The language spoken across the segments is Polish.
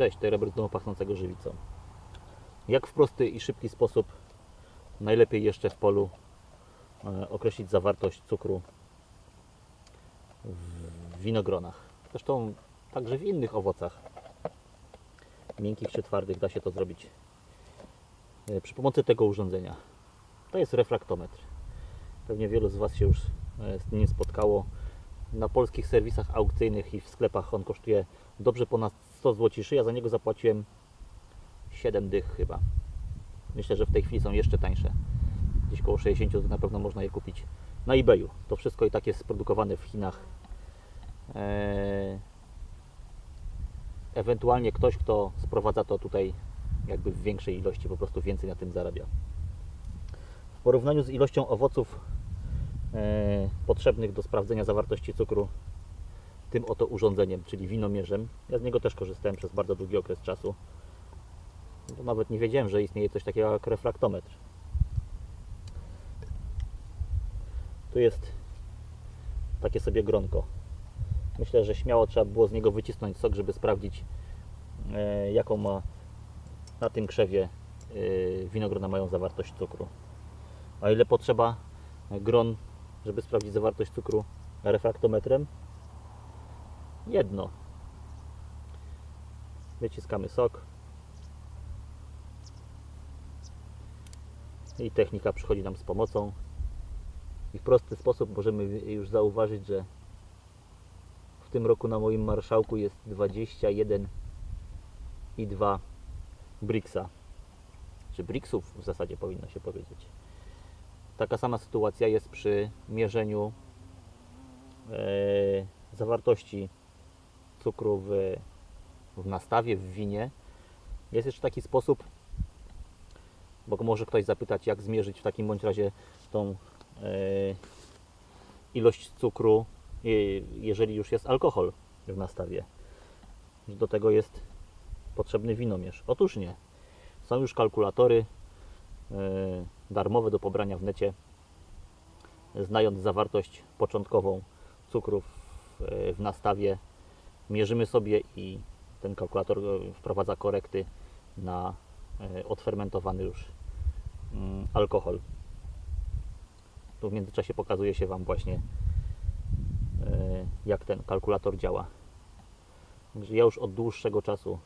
Cześć, to Robert znowu pachnącego żywicą. Jak w prosty i szybki sposób, najlepiej jeszcze w polu, e, określić zawartość cukru w winogronach. Zresztą także w innych owocach, miękkich czy twardych, da się to zrobić e, przy pomocy tego urządzenia. To jest refraktometr. Pewnie wielu z Was się już e, z nim spotkało. Na polskich serwisach aukcyjnych i w sklepach on kosztuje dobrze ponad 100 zł. Ja za niego zapłaciłem 7 dych chyba. Myślę, że w tej chwili są jeszcze tańsze. Gdzieś koło 60 zł na pewno można je kupić na eBayu. To wszystko i tak jest produkowane w Chinach. Eee, ewentualnie ktoś, kto sprowadza to tutaj jakby w większej ilości, po prostu więcej na tym zarabia. W porównaniu z ilością owoców potrzebnych do sprawdzenia zawartości cukru tym oto urządzeniem, czyli winomierzem. Ja z niego też korzystałem przez bardzo długi okres czasu. Bo nawet nie wiedziałem, że istnieje coś takiego jak refraktometr. Tu jest takie sobie gronko. Myślę, że śmiało trzeba było z niego wycisnąć sok, żeby sprawdzić e, jaką ma na tym krzewie e, winogrona mają zawartość cukru. A ile potrzeba gron, żeby sprawdzić zawartość cukru refraktometrem? Jedno. Wyciskamy sok. I technika przychodzi nam z pomocą. I w prosty sposób możemy już zauważyć, że w tym roku na moim marszałku jest 21,2 Bricksa. Czy Bricksów w zasadzie powinno się powiedzieć. Taka sama sytuacja jest przy mierzeniu e, zawartości cukru w, w nastawie, w winie. Jest jeszcze taki sposób, bo może ktoś zapytać, jak zmierzyć w takim bądź razie tą e, ilość cukru, e, jeżeli już jest alkohol w nastawie. Do tego jest potrzebny winomierz. Otóż nie. Są już kalkulatory darmowe do pobrania w necie. Znając zawartość początkową cukru w, w nastawie, mierzymy sobie i ten kalkulator e, wprowadza korekty na e, odfermentowany już mm, alkohol. Tu w międzyczasie pokazuje się Wam właśnie e, jak ten kalkulator działa. Także ja już od dłuższego czasu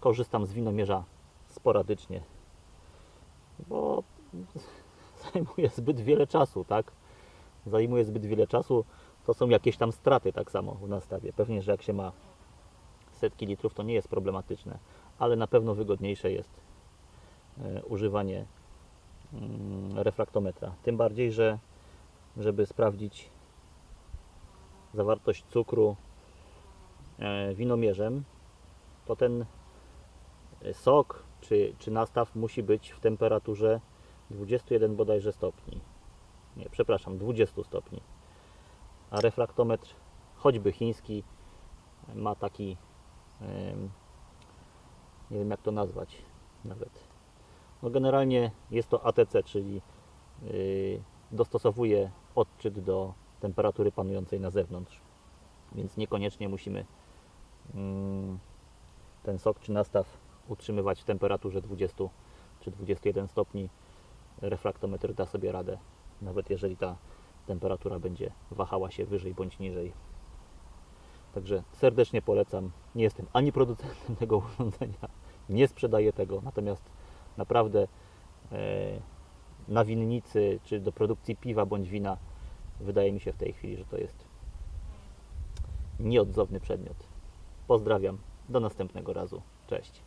korzystam z winomierza sporadycznie, bo zajmuje zbyt wiele czasu, tak? Zajmuje zbyt wiele czasu, to są jakieś tam straty tak samo w nastawie. Pewnie, że jak się ma setki litrów, to nie jest problematyczne, ale na pewno wygodniejsze jest e, używanie mm, refraktometra. Tym bardziej, że żeby sprawdzić zawartość cukru e, winomierzem, to ten sok czy, czy nastaw musi być w temperaturze 21 bodajże stopni. Nie, przepraszam, 20 stopni. A refraktometr, choćby chiński, ma taki, nie wiem jak to nazwać nawet. No generalnie jest to ATC, czyli yy, dostosowuje odczyt do temperatury panującej na zewnątrz. Więc niekoniecznie musimy mm, ten sok czy nastaw utrzymywać w temperaturze 20 czy 21 stopni. Refraktometr da sobie radę, nawet jeżeli ta temperatura będzie wahała się wyżej bądź niżej. Także serdecznie polecam. Nie jestem ani producentem tego urządzenia, nie sprzedaję tego, natomiast naprawdę e, na winnicy czy do produkcji piwa bądź wina wydaje mi się w tej chwili, że to jest nieodzowny przedmiot. Pozdrawiam, do następnego razu. Cześć.